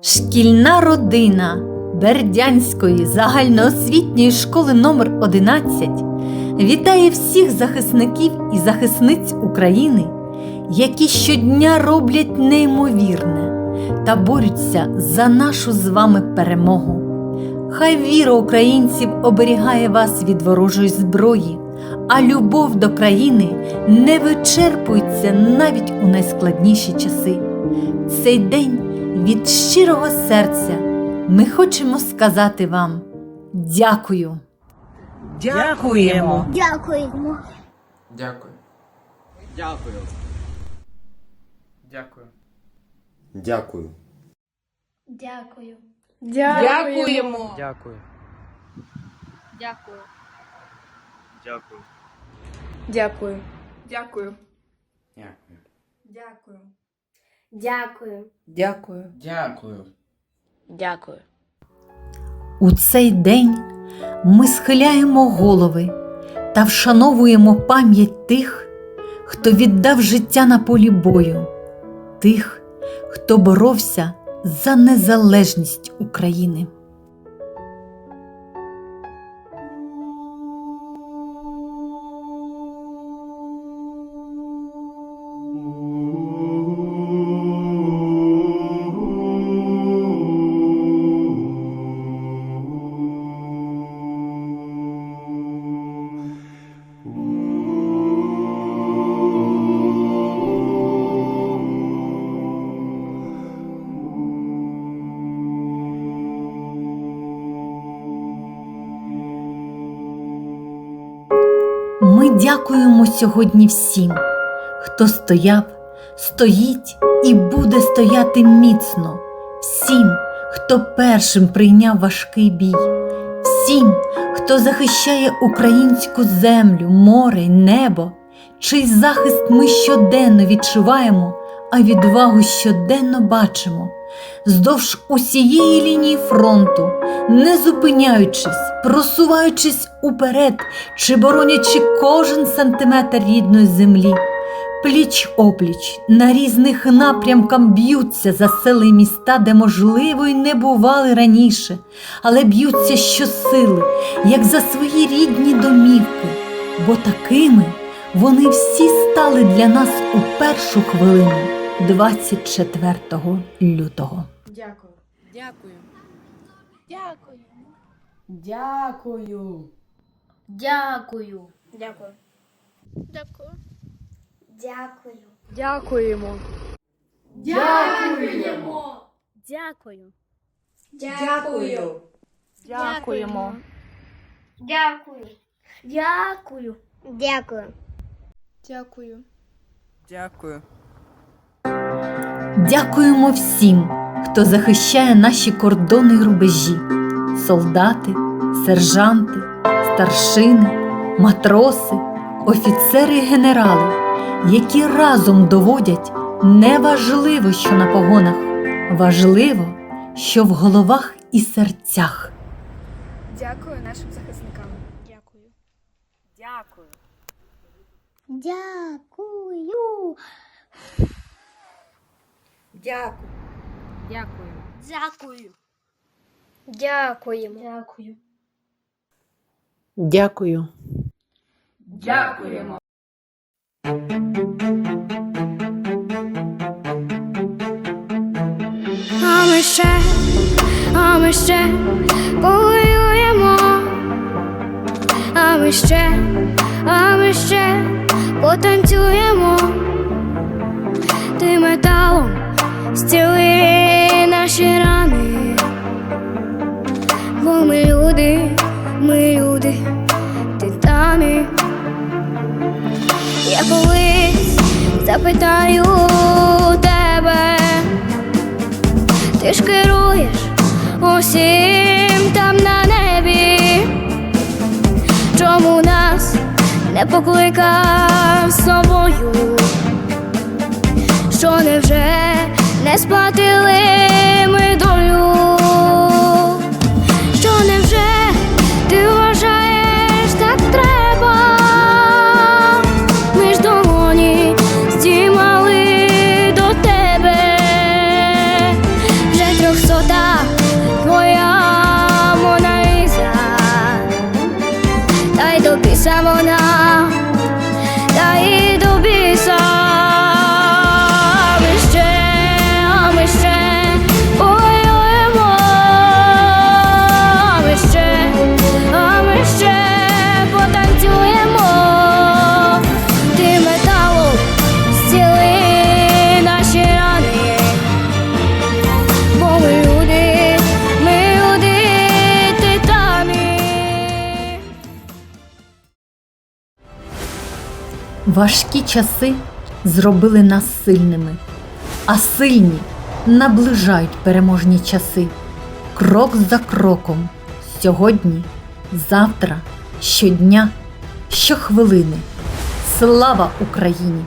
Шкільна родина Бердянської загальноосвітньої школи номер 11 вітає всіх захисників і захисниць України, які щодня роблять неймовірне та борються за нашу з вами перемогу. Хай віра українців оберігає вас від ворожої зброї, а любов до країни не вичерпується навіть у найскладніші часи. Цей день від щирого серця ми хочемо сказати вам дякую. Дякуємо. Дякуємо. Дякую. Дякую. Дякую. Дякую. Дякую. Дякуємо. Дякую. Дякую. Дякую. Дякую. Дякую. Дякую. Дякую. Дякую. Дякую. Дякую. У цей день ми схиляємо голови та вшановуємо пам'ять тих, хто віддав життя на полі бою, тих, хто боровся за незалежність України. Ми дякуємо сьогодні всім, хто стояв, стоїть і буде стояти міцно, всім, хто першим прийняв важкий бій, всім, хто захищає українську землю, море небо, чий захист ми щоденно відчуваємо, а відвагу щоденно бачимо. Здовж усієї лінії фронту, не зупиняючись, просуваючись уперед чи боронячи кожен сантиметр рідної землі, пліч опліч на різних напрямках б'ються за сели міста, де, можливо, й не бували раніше, але б'ються щосили, як за свої рідні домівки, бо такими вони всі стали для нас у першу хвилину 24 лютого. Дякую. Дякую. Дякую. Дякую. Дякую. Дякую. Дякую. Дякую. Дякуємо. Дякуємо. Дякую. Дякую. Дякуємо. Дякую. Дякую. Дякую. Дякую. Дякую. Дякуємо всім, хто захищає наші кордони й рубежі: солдати, сержанти, старшини, матроси, офіцери й генерали, які разом доводять неважливо, що на погонах, важливо, що в головах і серцях. Дякую нашим захисникам. Дякую. Дякую. Дякую. Дякую. Дякую. Дякую. Дякуємо. Дякую. Дякую. Дякуємо. А ми ще, а ми ще повоюємо, а ми ще, а ми ще потанцюємо, ти металом зціли наші рани, бо ми люди, ми люди, титани. Я колись запитаю тебе. Ти ж керуєш усім там на небі, чому нас не покликав собою? Що невже не сплатили ми долю? Що невже ти вважаєш так треба? Ми ж долоні здіймали до тебе вже трьохсот. та твоя Моналіза, та й до біса Важкі часи зробили нас сильними, а сильні наближають переможні часи. Крок за кроком, сьогодні, завтра, щодня, щохвилини. Слава Україні!